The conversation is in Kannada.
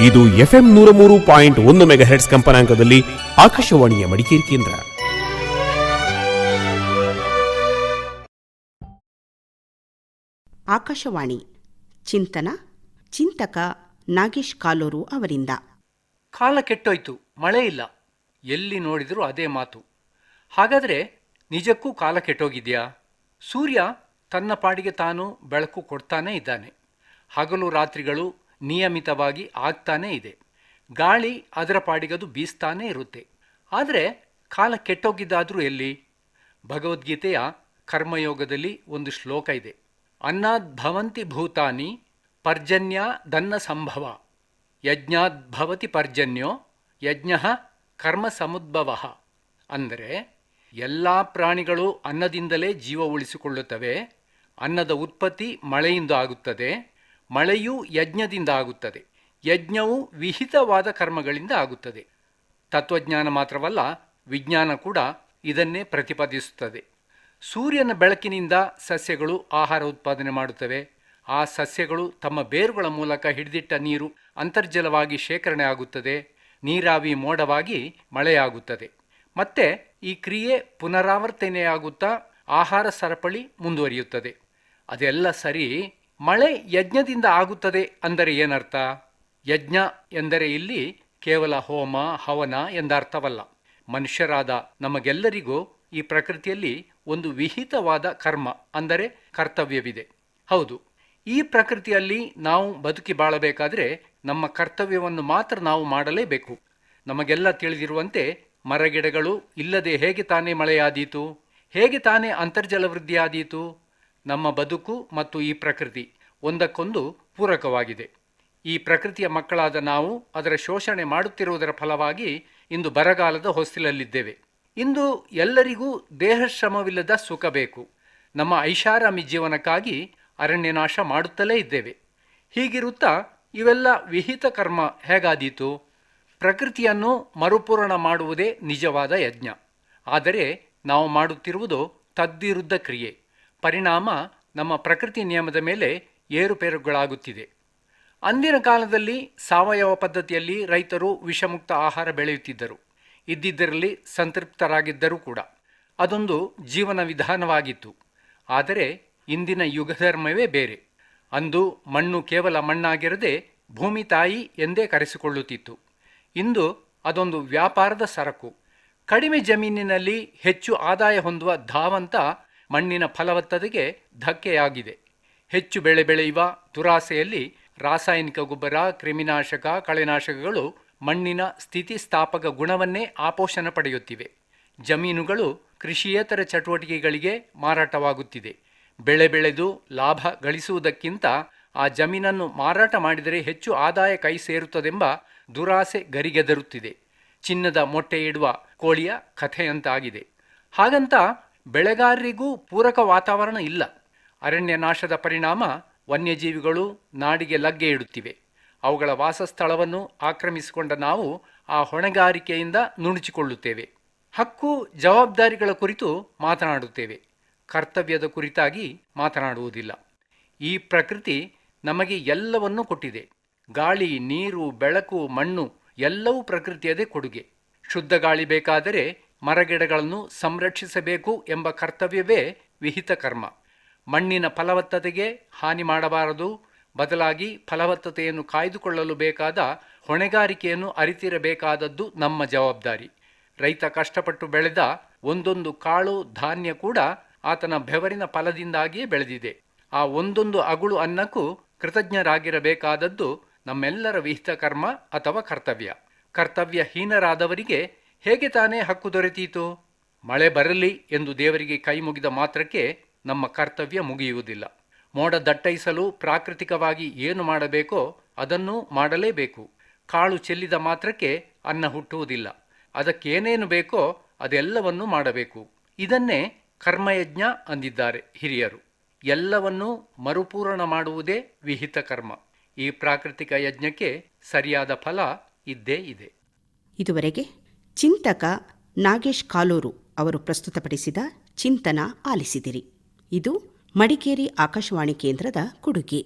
ಇದು ಎಫ್ಎಂ ನೂರ ಮೂರು ಪಾಯಿಂಟ್ ಒಂದು ಮೆಗಾಹೆಟ್ಸ್ ಕಂಪನಾಂಕದಲ್ಲಿ ಆಕಾಶವಾಣಿಯ ಮಡಿಕೇರಿ ಕೇಂದ್ರ. ಆಕಾಶವಾಣಿ ಚಿಂತನ ಚಿಂತಕ ನಾಗೇಶ್ ಕಾಲೂರು ಅವರಿಂದ. ಕಾಲ ಕೆಟ್ಟೋಯ್ತು ಮಳೆ ಇಲ್ಲ. ಎಲ್ಲಿ ನೋಡಿದರೂ ಅದೇ ಮಾತು. ಹಾಗಾದರೆ ನಿಜಕ್ಕೂ ಕಾಲ ಕೆಟ್ಟೋಗಿದೆಯಾ? ಸೂರ್ಯ ತನ್ನ ಪಾಡಿಗೆ ತಾನು ಬೆಳಕು ಕೊಡ್ತಾನೇ ಇದ್ದಾನೆ. ಹಗಲು ರಾತ್ರಿಗಳು ನಿಯಮಿತವಾಗಿ ಆಗ್ತಾನೇ ಇದೆ. ಗಾಳಿ ಅದರ ಪಾಡಿಗದು ಬೀಸ್ತಾನೇ ಇರುತ್ತೆ. ಆದರೆ ಕಾಲ ಕೆಟ್ಟೋಗಿದ್ದಾದರೂ ಎಲ್ಲಿ? ಭಗವದ್ಗೀತೆಯ ಕರ್ಮಯೋಗದಲ್ಲಿ ಒಂದು ಶ್ಲೋಕ ಇದೆ. ಅನ್ನದ್ಭವಂತಿ ಭೂತಾನಿ ಪರ್ಜನ್ಯ ದನ್ನ ಸಂಭವ. ಯಜ್ಞಾದ್ಭವತಿ ಪರ್ಜನ್ಯೋ ಯಜ್ಞ ಕರ್ಮ ಸಮುದ್ಭವ. ಅಂದರೆ ಎಲ್ಲ ಪ್ರಾಣಿಗಳು ಅನ್ನದಿಂದಲೇ ಜೀವ ಉಳಿಸಿಕೊಳ್ಳುತ್ತವೆ, ಅನ್ನದ ಉತ್ಪತ್ತಿ ಮಳೆಯಿಂದ ಆಗುತ್ತದೆ ಮಳೆಯೂ ಯಜ್ಞದಿಂದ ಆಗುತ್ತದೆ ಯಜ್ಞವು ವಿಹಿತವಾದ ಕರ್ಮಗಳಿಂದ ಆಗುತ್ತದೆ. ತತ್ವಜ್ಞಾನ ಮಾತ್ರವಲ್ಲ, ವಿಜ್ಞಾನ ಕೂಡ ಇದನ್ನೇ ಪ್ರತಿಪಾದಿಸುತ್ತದೆ. ಸೂರ್ಯನ ಬೆಳಕಿನಿಂದ ಸಸ್ಯಗಳು ಆಹಾರ ಉತ್ಪಾದನೆ ಮಾಡುತ್ತವೆ. ಆ ಸಸ್ಯಗಳು ತಮ್ಮ ಬೇರುಗಳ ಮೂಲಕ ಹಿಡಿದಿಟ್ಟ ನೀರು ಅಂತರ್ಜಲವಾಗಿ ಶೇಖರಣೆ ಆಗುತ್ತದೆ. ನೀರಾವಿ ಮೋಡವಾಗಿ ಮಳೆಯಾಗುತ್ತದೆ. ಮತ್ತೆ ಈ ಕ್ರಿಯೆ ಪುನರಾವರ್ತನೆಯಾಗುತ್ತಾ ಆಹಾರ ಸರಪಳಿ ಮುಂದುವರಿಯುತ್ತದೆ. ಅದೆಲ್ಲ ಸರಿ ಮಳೆ ಯಜ್ಞದಿಂದ ಆಗುತ್ತದೆ ಅಂದರೆ ಏನರ್ಥ? ಯಜ್ಞ ಎಂದರೆ ಇಲ್ಲಿ ಕೇವಲ ಹೋಮ, ಹವನ ಎಂದರ್ಥವಲ್ಲ. ಮನುಷ್ಯರಾದ ನಮಗೆಲ್ಲರಿಗೂ ಈ ಪ್ರಕೃತಿಯಲ್ಲಿ ಒಂದು ವಿಹಿತವಾದ ಕರ್ಮ ಅಂದರೆ ಕರ್ತವ್ಯವಿದೆ. ಹೌದು, ಈ ಪ್ರಕೃತಿಯಲ್ಲಿ ನಾವು ಬದುಕಿ ಬಾಳಬೇಕಾದರೆ ನಮ್ಮ ಕರ್ತವ್ಯವನ್ನು ಮಾತ್ರ ನಾವು ಮಾಡಲೇಬೇಕು. ನಮಗೆಲ್ಲ ತಿಳಿದಿರುವಂತೆ ಮರಗಿಡಗಳು ಇಲ್ಲದೆ ಹೇಗೆ ತಾನೇ ಮಳೆಯಾದೀತು? ಹೇಗೆ ತಾನೇ ಅಂತರ್ಜಲ ವೃದ್ಧಿಯಾದೀತು? ನಮ್ಮ ಬದುಕು ಮತ್ತು ಈ ಪ್ರಕೃತಿ ಒಂದಕ್ಕೊಂದು ಪೂರಕವಾಗಿದೆ. ಈ ಪ್ರಕೃತಿಯ ಮಕ್ಕಳಾದ ನಾವು ಅದರ ಶೋಷಣೆ ಮಾಡುತ್ತಿರುವುದರ ಫಲವಾಗಿ ಇಂದು ಬರಗಾಲದ ಹೊಸ್ತಿಲಲ್ಲಿದ್ದೇವೆ. ಇಂದು ಎಲ್ಲರಿಗೂ ದೇಹಶ್ರಮವಿಲ್ಲದ ಸುಖ ಬೇಕು. ನಮ್ಮ ಐಷಾರಾಮಿ ಜೀವನಕ್ಕಾಗಿ ಅರಣ್ಯನಾಶ ಮಾಡುತ್ತಲೇ ಇದ್ದೇವೆ. ಹೀಗಿರುತ್ತಾ ಇವೆಲ್ಲ ವಿಹಿತ ಕರ್ಮ ಹೇಗಾದೀತು? ಪ್ರಕೃತಿಯನ್ನು ಮರುಪೂರಣ ಮಾಡುವುದೇ ನಿಜವಾದ ಯಜ್ಞ. ಆದರೆ ನಾವು ಮಾಡುತ್ತಿರುವುದು ತದ್ವಿರುದ್ಧ ಕ್ರಿಯೆ. ಪರಿಣಾಮ ನಮ್ಮ ಪ್ರಕೃತಿ ನಿಯಮದ ಮೇಲೆ ಏರುಪೇರುಗಳಾಗುತ್ತಿದೆ. ಅಂದಿನ ಕಾಲದಲ್ಲಿ ಸಾವಯವ ಪದ್ಧತಿಯಲ್ಲಿ ರೈತರು ವಿಷಮುಕ್ತ ಆಹಾರ ಬೆಳೆಯುತ್ತಿದ್ದರು. ಇದ್ದಿದ್ದರಲ್ಲಿ ಸಂತೃಪ್ತರಾಗಿದ್ದರೂ ಕೂಡ ಅದೊಂದು ಜೀವನ ವಿಧಾನವಾಗಿತ್ತು. ಆದರೆ ಇಂದಿನ ಯುಗಧರ್ಮವೇ ಬೇರೆ. ಅಂದು ಮಣ್ಣು ಕೇವಲ ಮಣ್ಣಾಗಿರದೆ ಭೂಮಿ ತಾಯಿ ಎಂದೇ ಕರೆಸಿಕೊಳ್ಳುತ್ತಿತ್ತು. ಇಂದು ಅದೊಂದು ವ್ಯಾಪಾರದ ಸರಕು. ಕಡಿಮೆ ಜಮೀನಿನಲ್ಲಿ ಹೆಚ್ಚು ಆದಾಯ ಹೊಂದುವ ಧಾವಂತ ಮಣ್ಣಿನ ಫಲವತ್ತತೆಗೆ ಧಕ್ಕೆಯಾಗಿದೆ. ಹೆಚ್ಚು ಬೆಳೆ ಬೆಳೆಯುವ ದುರಾಸೆಯಲ್ಲಿ ರಾಸಾಯನಿಕ ಗೊಬ್ಬರ, ಕ್ರಿಮಿನಾಶಕ, ಕಳೆನಾಶಕಗಳು ಮಣ್ಣಿನ ಸ್ಥಿತಿಸ್ಥಾಪಕ ಗುಣವನ್ನೇ ಆಪೋಷಣ ಪಡೆಯುತ್ತಿವೆ. ಜಮೀನುಗಳು ಕೃಷಿಯೇತರ ಚಟುವಟಿಕೆಗಳಿಗೆ ಮಾರಾಟವಾಗುತ್ತಿದೆ. ಬೆಳೆ ಬೆಳೆದು ಲಾಭ ಗಳಿಸುವುದಕ್ಕಿಂತ ಆ ಜಮೀನನ್ನು ಮಾರಾಟ ಮಾಡಿದರೆ ಹೆಚ್ಚು ಆದಾಯ ಕೈ ಸೇರುತ್ತದೆಂಬ ದುರಾಸೆ ಗರಿಗೆದರುತ್ತಿದೆ. ಚಿನ್ನದ ಮೊಟ್ಟೆ ಇಡುವ ಕೋಳಿಯ ಕಥೆಯಂತಾಗಿದೆ. ಹಾಗಂತ ಬೆಳೆಗಾರರಿಗೂ ಪೂರಕ ವಾತಾವರಣ ಇಲ್ಲ. ಅರಣ್ಯ ನಾಶದ ಪರಿಣಾಮ ವನ್ಯಜೀವಿಗಳು ನಾಡಿಗೆ ಲಗ್ಗೆ ಇಡುತ್ತಿವೆ. ಅವುಗಳ ವಾಸಸ್ಥಳವನ್ನು ಆಕ್ರಮಿಸಿಕೊಂಡ ನಾವು ಆ ಹೊಣೆಗಾರಿಕೆಯಿಂದ ನುಣುಚಿಕೊಳ್ಳುತ್ತೇವೆ. ಹಕ್ಕು, ಜವಾಬ್ದಾರಿಗಳ ಕುರಿತು ಮಾತನಾಡುತ್ತೇವೆ. ಕರ್ತವ್ಯದ ಕುರಿತಾಗಿ ಮಾತನಾಡುವುದಿಲ್ಲ. ಈ ಪ್ರಕೃತಿ ನಮಗೆ ಎಲ್ಲವನ್ನೂ ಕೊಟ್ಟಿದೆ. ಗಾಳಿ, ನೀರು, ಬೆಳಕು, ಮಣ್ಣು ಎಲ್ಲವೂ ಪ್ರಕೃತಿಯದೇ ಕೊಡುಗೆ. ಶುದ್ಧ ಗಾಳಿ ಬೇಕಾದರೆ ಮರಗಿಡಗಳನ್ನು ಸಂರಕ್ಷಿಸಬೇಕು ಎಂಬ ಕರ್ತವ್ಯವೇ ವಿಹಿತ ಕರ್ಮ. ಮಣ್ಣಿನ ಫಲವತ್ತತೆಗೆ ಹಾನಿ ಮಾಡಬಾರದು, ಬದಲಾಗಿ ಫಲವತ್ತತೆಯನ್ನು ಕಾಯ್ದುಕೊಳ್ಳಲು ಬೇಕಾದ ಹೊಣೆಗಾರಿಕೆಯನ್ನು ಅರಿತಿರಬೇಕಾದದ್ದು ನಮ್ಮ ಜವಾಬ್ದಾರಿ. ರೈತ ಕಷ್ಟಪಟ್ಟು ಬೆಳೆದ ಒಂದೊಂದು ಕಾಳು ಧಾನ್ಯ ಕೂಡ ಆತನ ಬೆವರಿನ ಫಲದಿಂದಾಗಿಯೇ ಬೆಳೆದಿದೆ. ಆ ಒಂದೊಂದು ಅಗುಳು ಅನ್ನಕ್ಕೂ ಕೃತಜ್ಞರಾಗಿರಬೇಕಾದದ್ದು ನಮ್ಮೆಲ್ಲರ ವಿಹಿತ ಕರ್ಮ ಅಥವಾ ಕರ್ತವ್ಯ. ಕರ್ತವ್ಯಹೀನರಾದವರಿಗೆ ಹೇಗೆ ತಾನೇ ಹಕ್ಕು ದೊರೆತೀತು, ಮಳೆ ಬರಲಿ ಎಂದು ದೇವರಿಗೆ ಕೈ ಮುಗಿದ ಮಾತ್ರಕ್ಕೆ ನಮ್ಮ ಕರ್ತವ್ಯ ಮುಗಿಯುವುದಿಲ್ಲ. ಮೋಡ ದಟ್ಟೈಸಲು ಪ್ರಾಕೃತಿಕವಾಗಿ ಏನು ಮಾಡಬೇಕೋ ಅದನ್ನು ಮಾಡಲೇಬೇಕು. ಕಾಳು ಚೆಲ್ಲಿದ ಮಾತ್ರಕ್ಕೆ ಅನ್ನ ಹುಟ್ಟುವುದಿಲ್ಲ. ಅದಕ್ಕೇನೇನು ಬೇಕೋ ಅದೆಲ್ಲವನ್ನೂ ಮಾಡಬೇಕು. ಇದನ್ನೇ ಕರ್ಮಯಜ್ಞ ಅಂದಿದ್ದಾರೆ ಹಿರಿಯರು. ಎಲ್ಲವನ್ನೂ ಮರುಪೂರಣ ಮಾಡುವುದೇ ವಿಹಿತ ಕರ್ಮ. ಈ ಪ್ರಾಕೃತಿಕ ಯಜ್ಞಕ್ಕೆ ಸರಿಯಾದ ಫಲ ಇದ್ದೇ ಇದೆ. ಇದುವರೆಗೆ ಚಿಂತಕ ನಾಗೇಶ್ ಕಾಲೂರು ಅವರು ಪ್ರಸ್ತುತಪಡಿಸಿದ ಚಿಂತನ ಆಲಿಸಿದಿರಿ. ಇದು ಮಡಿಕೇರಿ ಆಕಾಶವಾಣಿ ಕೇಂದ್ರದ ಕೊಡುಗೆ.